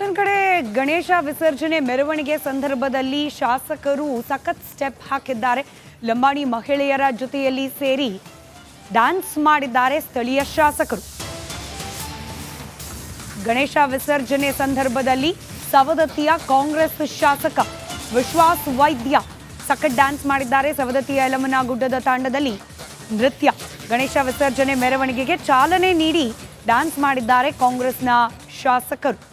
ಮತ್ತೊಂದು ಕಡೆ ಗಣೇಶ ವಿಸರ್ಜನೆ ಮೆರವಣಿಗೆ ಸಂದರ್ಭದಲ್ಲಿ ಶಾಸಕರು ಸಖತ್ ಸ್ಟೆಪ್ ಹಾಕಿದ್ದಾರೆ. ಲಂಬಾಣಿ ಮಹಿಳೆಯರ ಜೊತೆಯಲ್ಲಿ ಸೇರಿ ಡ್ಯಾನ್ಸ್ ಮಾಡಿದ್ದಾರೆ ಸ್ಥಳೀಯ ಶಾಸಕರು. ಗಣೇಶ ವಿಸರ್ಜನೆ ಸಂದರ್ಭದಲ್ಲಿ ಸವದತ್ತಿಯ ಕಾಂಗ್ರೆಸ್ ಶಾಸಕ ವಿಶ್ವಾಸ್ ವೈದ್ಯ ಸಖತ್ ಡ್ಯಾನ್ಸ್ ಮಾಡಿದ್ದಾರೆ. ಸವದತ್ತಿಯ ಯಲಮನ ಗುಡ್ಡದ ತಾಂಡದಲ್ಲಿ ನೃತ್ಯ ಗಣೇಶ ವಿಸರ್ಜನೆ ಮೆರವಣಿಗೆಗೆ ಚಾಲನೆ ನೀಡಿ ಡ್ಯಾನ್ಸ್ ಮಾಡಿದ್ದಾರೆ ಕಾಂಗ್ರೆಸ್ನ ಶಾಸಕರು.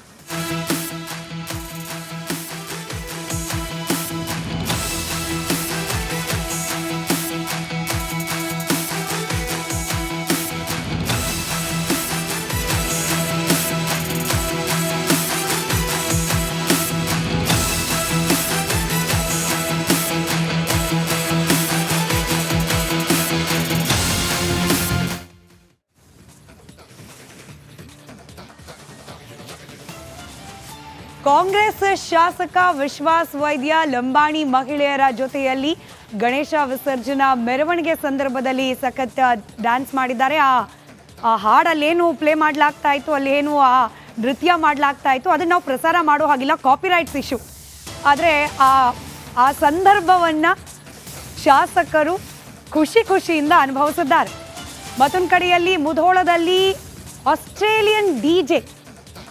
ಕಾಂಗ್ರೆಸ್ ಶಾಸಕ ವಿಶ್ವಾಸ್ ವೈದ್ಯ, ಲಂಬಾಣಿ ಮಹಿಳೆಯರ ಜೊತೆಯಲ್ಲಿ ಗಣೇಶ ವಿಸರ್ಜನಾ ಮೆರವಣಿಗೆ ಸಂದರ್ಭದಲ್ಲಿ ಸಖತ್ ಡ್ಯಾನ್ಸ್ ಮಾಡಿದ್ದಾರೆ. ಆ ಆ ಹಾಡಲ್ಲೇನು ಪ್ಲೇ ಮಾಡಲಾಗ್ತಾ ಇತ್ತು, ಅಲ್ಲೇನು ಆ ನೃತ್ಯ ಮಾಡಲಾಗ್ತಾ ಇತ್ತು, ಅದನ್ನು ನಾವು ಪ್ರಸಾರ ಮಾಡೋ ಹಾಗಿಲ್ಲ ಕಾಪಿರೈಟ್ಸ್ ಇಶ್ಯೂ ಆದರೆ ಆ ಆ ಸಂದರ್ಭವನ್ನು ಶಾಸಕರು ಖುಷಿ ಖುಷಿಯಿಂದ ಅನುಭವಿಸಿದ್ದಾರೆ. ಮತ್ತೊಂದು ಕಡೆಯಲ್ಲಿ ಮುಧೋಳದಲ್ಲಿ ಆಸ್ಟ್ರೇಲಿಯನ್ ಡಿ ಜೆ,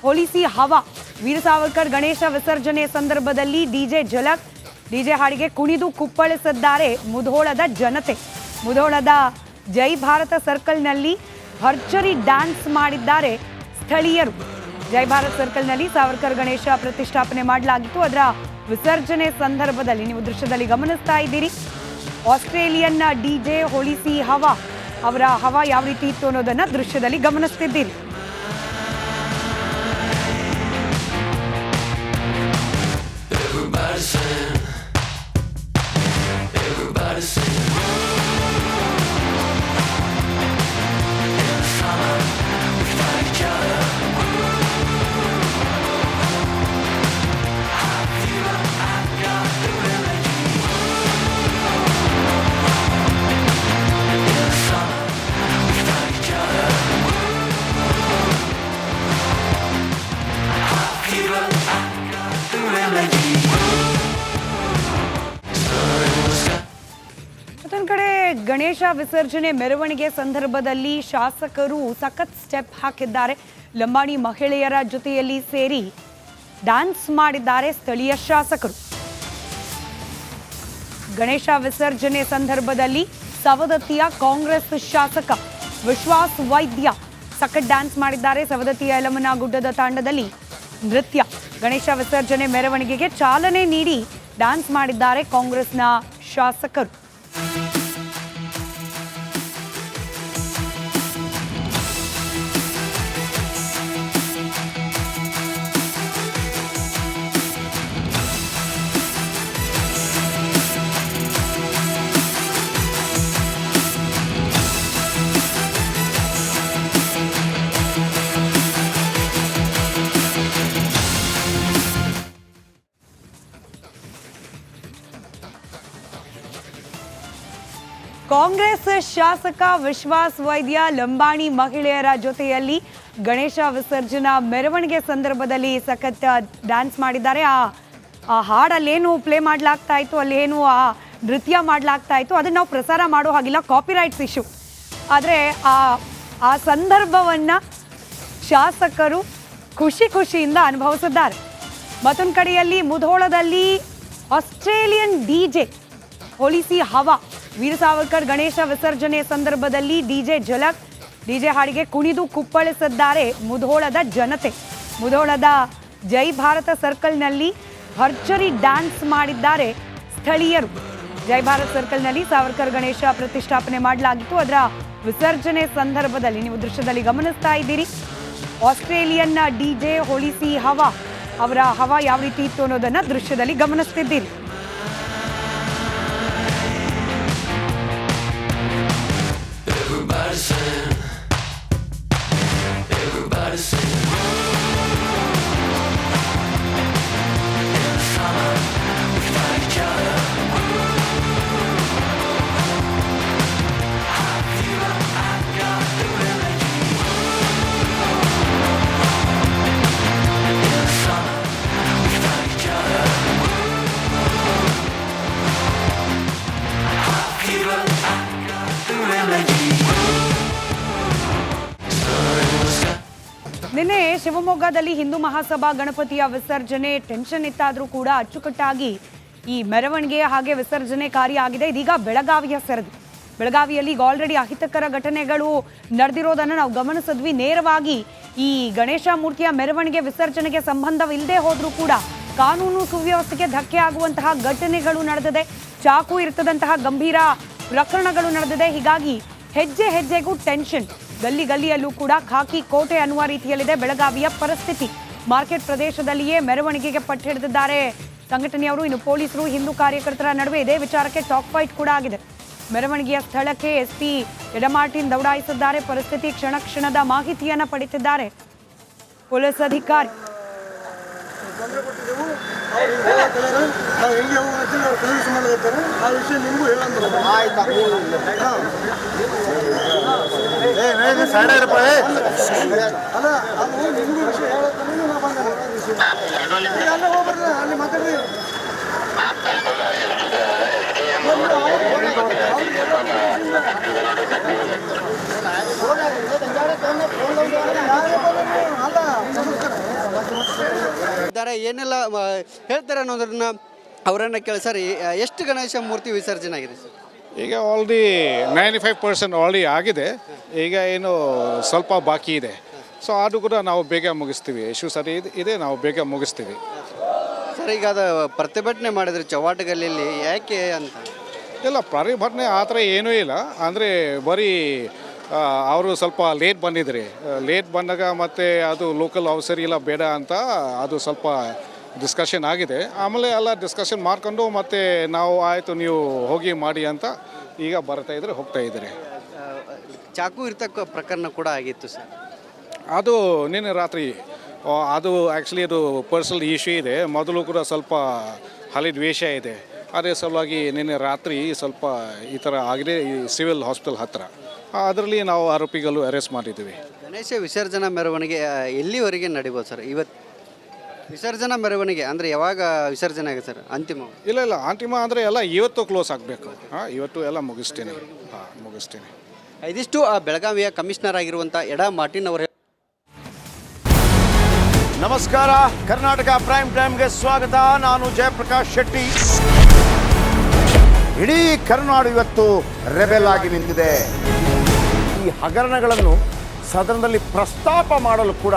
ಹೊಲಿಸಿ ಹವಾ. ವೀರ ಸಾವರ್ಕರ್ ಗಣೇಶ ವಿಸರ್ಜನೆ ಸಂದರ್ಭದಲ್ಲಿ ಡಿಜೆ ಝಲಕ್ ಡಿಜೆ ಹಾಡಿಗೆ ಕುಣಿದು ಕುಪ್ಪಳಿಸಿದ್ದಾರೆ ಮುಧೋಳದ ಜನತೆ. ಮುಧೋಳದ ಜೈ ಭಾರತ ಸರ್ಕಲ್ನಲ್ಲಿ ಭರ್ಜರಿ ಡ್ಯಾನ್ಸ್ ಮಾಡಿದ್ದಾರೆ ಸ್ಥಳೀಯರು. ಜೈ ಭಾರತ್ ಸರ್ಕಲ್ನಲ್ಲಿ ಸಾವರ್ಕರ್ ಗಣೇಶ ಪ್ರತಿಷ್ಠಾಪನೆ ಮಾಡಲಾಗಿತ್ತು. ಅದರ ವಿಸರ್ಜನೆ ಸಂದರ್ಭದಲ್ಲಿ ನೀವು ದೃಶ್ಯದಲ್ಲಿ ಗಮನಿಸ್ತಾ ಇದ್ದೀರಿ. ಆಸ್ಟ್ರೇಲಿಯನ್ ಡಿಜೆ ಹೋಲಿಸಿ ಹವಾ. ಅವರ ಹವಾ ಯಾವ ರೀತಿ ಇತ್ತು ಅನ್ನೋದನ್ನು ದೃಶ್ಯದಲ್ಲಿ ಗಮನಿಸ್ತಿದ್ದೀರಿ. ಗಣೇಶ ವಿಸರ್ಜನೆ ಮೆರವಣಿಗೆ ಸಂದರ್ಭದಲ್ಲಿ ಶಾಸಕರು ಸಖತ್ ಸ್ಟೆಪ್ ಹಾಕಿದ್ದಾರೆ. ಲಂಬಾಣಿ ಮಹಿಳೆಯರ ಜೊತೆಯಲ್ಲಿ ಸೇರಿ ಡ್ಯಾನ್ಸ್ ಮಾಡಿದ್ದಾರೆ ಸ್ಥಳೀಯ ಶಾಸಕರು. ಗಣೇಶ ವಿಸರ್ಜನೆ ಸಂದರ್ಭದಲ್ಲಿ ಸವದತ್ತಿಯ ಕಾಂಗ್ರೆಸ್ ಶಾಸಕ ವಿಶ್ವಾಸ್ ವೈದ್ಯ ಸಖತ್ ಡ್ಯಾನ್ಸ್ ಮಾಡಿದ್ದಾರೆ. ಸವದತ್ತಿಯ ಯಲಮನ ಗುಡ್ಡದ ತಾಂಡದಲ್ಲಿ ನೃತ್ಯ. ಗಣೇಶ ವಿಸರ್ಜನೆ ಮೆರವಣಿಗೆಗೆ ಚಾಲನೆ ನೀಡಿ ಡ್ಯಾನ್ಸ್ ಮಾಡಿದ್ದಾರೆ ಕಾಂಗ್ರೆಸ್ನ ಶಾಸಕರು. ಕಾಂಗ್ರೆಸ್ ಶಾಸಕ ವಿಶ್ವಾಸ್ ವೈದ್ಯ, ಲಂಬಾಣಿ ಮಹಿಳೆಯರ ಜೊತೆಯಲ್ಲಿ ಗಣೇಶ ವಿಸರ್ಜನಾ ಮೆರವಣಿಗೆ ಸಂದರ್ಭದಲ್ಲಿ ಸಖತ್ ಡ್ಯಾನ್ಸ್ ಮಾಡಿದ್ದಾರೆ. ಆ ಆ ಹಾಡಲ್ಲೇನು ಪ್ಲೇ ಮಾಡ್ಲಾಗ್ತಾ ಇತ್ತು, ಅಲ್ಲೇನು ಆ ನೃತ್ಯ ಮಾಡ್ಲಾಗ್ತಾ ಇತ್ತು, ಅದನ್ನು ನಾವು ಪ್ರಸಾರ ಮಾಡೋ ಹಾಗಿಲ್ಲ ಕಾಪಿರೈಟ್ಸ್ ಇಶ್ಯೂ ಆದರೆ ಆ ಆ ಸಂದರ್ಭವನ್ನು ಶಾಸಕರು ಖುಷಿ ಖುಷಿಯಿಂದ ಅನುಭವಿಸಿದ್ದಾರೆ. ಮತ್ತೊಂದು ಕಡೆಯಲ್ಲಿ ಮುಧೋಳದಲ್ಲಿ ಆಸ್ಟ್ರೇಲಿಯನ್ ಡಿಜೆ ಹೋಲಿಸಿ ಹವಾ. ವೀರ ಸಾವರ್ಕರ್ ಗಣೇಶ ವಿಸರ್ಜನೆ ಸಂದರ್ಭದಲ್ಲಿ ಡಿಜೆ ಝಲಕ್ ಡಿಜೆ ಹಾಡಿಗೆ ಕುಣಿದು ಕುಪ್ಪಳಿಸಿದ್ದಾರೆ ಮುಧೋಳದ ಜನತೆ. ಮುಧೋಳದ ಜೈ ಭಾರತ ಸರ್ಕಲ್ನಲ್ಲಿ ಭರ್ಜರಿ ಡ್ಯಾನ್ಸ್ ಮಾಡಿದ್ದಾರೆ ಸ್ಥಳೀಯರು. ಜೈ ಭಾರತ್ ಸರ್ಕಲ್ನಲ್ಲಿ ಸಾವರ್ಕರ್ ಗಣೇಶ ಪ್ರತಿಷ್ಠಾಪನೆ ಮಾಡಲಾಗಿತ್ತು. ಅದರ ವಿಸರ್ಜನೆ ಸಂದರ್ಭದಲ್ಲಿ ನೀವು ದೃಶ್ಯದಲ್ಲಿ ಗಮನಿಸ್ತಾ ಇದ್ದೀರಿ. ಆಸ್ಟ್ರೇಲಿಯನ್ನ ಡಿಜೆ ಹೊಳಿಸಿ ಹವಾ. ಅವರ ಹವಾ ಯಾವ ರೀತಿ ಇತ್ತು ಅನ್ನೋದನ್ನ ದೃಶ್ಯದಲ್ಲಿ ಗಮನಿಸ್ತಿದ್ದೀರಿ. rising ಶಿವಮೊಗ್ಗದಲ್ಲಿ ಹಿಂದೂ ಮಹಾಸಭಾ ಗಣಪತಿಯ ವಿಸರ್ಜನೆ. ಟೆನ್ಷನ್ ಇತ್ತಾದರೂ ಕೂಡ ಅಚ್ಚುಕಟ್ಟಾಗಿ ಈ ಮೆರವಣಿಗೆ ಹಾಗೆ ವಿಸರ್ಜನೆ ಕಾರ್ಯ ಆಗಿದೆ. ಇದೀಗ ಬೆಳಗಾವಿಯ ಸರದಿ. ಬೆಳಗಾವಿಯಲ್ಲಿ ಈಗ ಆಲ್ರೆಡಿ ಅಹಿತಕರ ಘಟನೆಗಳು ನಡೆದಿರೋದನ್ನು ನಾವು ಗಮನಿಸಿದ್ವಿ. ನೇರವಾಗಿ ಈ ಗಣೇಶ ಮೂರ್ತಿಯ ಮೆರವಣಿಗೆ ವಿಸರ್ಜನೆಗೆ ಸಂಬಂಧವಿಲ್ಲದೆ ಹೋದರೂ ಕೂಡ ಕಾನೂನು ಸುವ್ಯವಸ್ಥೆಗೆ ಧಕ್ಕೆ ಆಗುವಂತಹ ಘಟನೆಗಳು ನಡೆದಿದೆ. ಚಾಕು ಇರ್ತದಂತಹ ಗಂಭೀರ ಪ್ರಕರಣಗಳು ನಡೆದಿದೆ. ಹೀಗಾಗಿ ಹೆಜ್ಜೆ ಹೆಜ್ಜೆಗೂ ಟೆನ್ಷನ್ ಗಲ್ಲಿ ಗಲ್ಲಿಯಲ್ಲೂ ಕೂಡ ಖಾಕಿ ಕೋಟೆ ಅನ್ನುವ ರೀತಿಯಲ್ಲಿದೆ ಬೆಳಗಾವಿಯ ಪರಿಸ್ಥಿತಿ. ಮಾರ್ಕೆಟ್ ಪ್ರದೇಶದಲ್ಲಿಯೇ ಮೆರವಣಿಗೆಗೆ ಪಟ್ಟು ಹಿಡಿದಿದ್ದಾರೆ ಸಂಘಟನೆಯವರು ಇನ್ನು ಪೊಲೀಸರು ಹಿಂದೂ ಕಾರ್ಯಕರ್ತರ ನಡುವೆ ಇದೇ ವಿಚಾರಕ್ಕೆ ಟಾಕ್ ಫೈಟ್ ಕೂಡ ಆಗಿದೆ. ಮೆರವಣಿಗೆಯ ಸ್ಥಳಕ್ಕೆ ಎಸ್ಪಿ ಎಡಮಾರ್ಟಿನ್ ದೌಡಾಯಿಸಿದ್ದಾರೆ. ಪರಿಸ್ಥಿತಿ ಕ್ಷಣ ಕ್ಷಣದ ಮಾಹಿತಿಯನ್ನ ಪಡೆಯುತ್ತಿದ್ದಾರೆ ಪೊಲೀಸ್ ಅಧಿಕಾರಿ. ಆ ವಿಷಯ ನಿಮಗೂ ಹೇಳಂದ್ರು ರೂಪಾಯಿ ಏನೆಲ್ಲ ಹೇಳ್ತಾರೆ ಅನ್ನೋದನ್ನ ಅವರನ್ನ ಕೇಳಿ ಸರ್ ಎಷ್ಟು ಗಣೇಶ ಮೂರ್ತಿ ವಿಸರ್ಜನೆ ಆಗಿದೆ? ಸರ್ ಈಗ already ninety five percent already ಆಗಿದೆ. ಈಗ ಏನು ಸ್ವಲ್ಪ ಬಾಕಿ ಇದೆ. ಸೊ ಅದು ಕೂಡ ನಾವು ಬೇಗ ಮುಗಿಸ್ತೀವಿ. ಇಶ್ಯೂ ಸರಿ ಇದೆ- ಇದೆ ನಾವು ಬೇಗ ಮುಗಿಸ್ತೀವಿ. ಸರ್ ಈಗ ಅದು ಪ್ರತಿಭಟನೆ ಮಾಡಿದ್ರೆ ಚೌವಾಟಗಲ್ಲಿಯಲ್ಲಿ ಯಾಕೆ ಅಂತ? ಇಲ್ಲ ಪ್ರತಿಭಟನೆ ಆ ಥರ ಏನೂ ಇಲ್ಲ. ಅಂದರೆ ಬರೀ ಅವರು ಸ್ವಲ್ಪ ಲೇಟ್ ಬಂದಿದ್ರಿ. ಲೇಟ್ ಬಂದಾಗ ಮತ್ತು ಅದು ಲೋಕಲ್ ಅವಸರಿ ಇಲ್ಲ ಬೇಡ ಅಂತ ಅದು ಸ್ವಲ್ಪ ಡಿಸ್ಕಷನ್ ಆಗಿದೆ. ಆಮೇಲೆ ಎಲ್ಲ ಡಿಸ್ಕಷನ್ ಮಾಡ್ಕೊಂಡು ಮತ್ತೆ ನಾವು ಆಯಿತು ನೀವು ಹೋಗಿ ಮಾಡಿ ಅಂತ ಈಗ ಬರ್ತಾ ಇದ್ರೆ ಹೋಗ್ತಾ ಇದ್ದೀರಿ. ಚಾಕು ಇರ್ತಕ್ಕ ಪ್ರಕರಣ ಕೂಡ ಆಗಿತ್ತು ಸರ್. ಅದು ನಿನ್ನೆ ರಾತ್ರಿ ಅದು ಆ್ಯಕ್ಚುಲಿ ಅದು ಪರ್ಸನಲ್ ಇಶ್ಯೂ ಇದೆ. ಮೊದಲು ಕೂಡ ಸ್ವಲ್ಪ ಹಳಿ ದ್ವೇಷ ಇದೆ. ಅದೇ ಸಲುವಾಗಿ ನಿನ್ನೆ ರಾತ್ರಿ ಸ್ವಲ್ಪ ಈ ಥರ ಆಗಿದೆ ಈ ಸಿವಿಲ್ ಹಾಸ್ಪಿಟಲ್ ಹತ್ತಿರ ಅದರಲ್ಲಿ ನಾವು ಆರೋಪಿಗಳು ಅರೆಸ್ಟ್ ಮಾಡಿದ್ದೀವಿ. ಗಣೇಶ ವಿಸರ್ಜನಾ ಮೆರವಣಿಗೆ ಎಲ್ಲಿವರೆಗೆ ನಡೀಬೋದು ಸರ್? ಇವತ್ತು ವಿಸರ್ಜನಾ ಮೆರವಣಿಗೆ ಅಂದರೆ ಯಾವಾಗ ವಿಸರ್ಜನೆ ಆಗುತ್ತೆ ಸರ್? ಅಂತಿಮ ಇಲ್ಲ ಇಲ್ಲ ಅಂತಿಮ ಅಂದರೆ ಎಲ್ಲ ಇವತ್ತು ಕ್ಲೋಸ್ ಆಗಬೇಕು. ಹಾಂ ಇವತ್ತು ಎಲ್ಲ ಮುಗಿಸ್ತೀನಿ. ಹಾಂ ಮುಗಿಸ್ತೀನಿ. ಇದಿಷ್ಟು ಆ, ಬೆಳಗಾವಿಯ ಕಮಿಷನರ್ ಆಗಿರುವಂಥ ಎಡ ಮಾರ್ಟಿನ್ ಅವರು ನಮಸ್ಕಾರ ಕರ್ನಾಟಕ ಪ್ರೈಮ್ ಟೈಮ್ಗೆ ಸ್ವಾಗತ. ನಾನು ಜಯಪ್ರಕಾಶ್ ಶೆಟ್ಟಿ. ಇಡೀ ಕರುನಾಡು ಇವತ್ತು ರೆಬೆಲ್ ಆಗಿ ನಿಂತಿದೆ. ಈ ಹಗರಣಗಳನ್ನು ಸದನದಲ್ಲಿ ಪ್ರಸ್ತಾಪ ಮಾಡಲು ಕೂಡ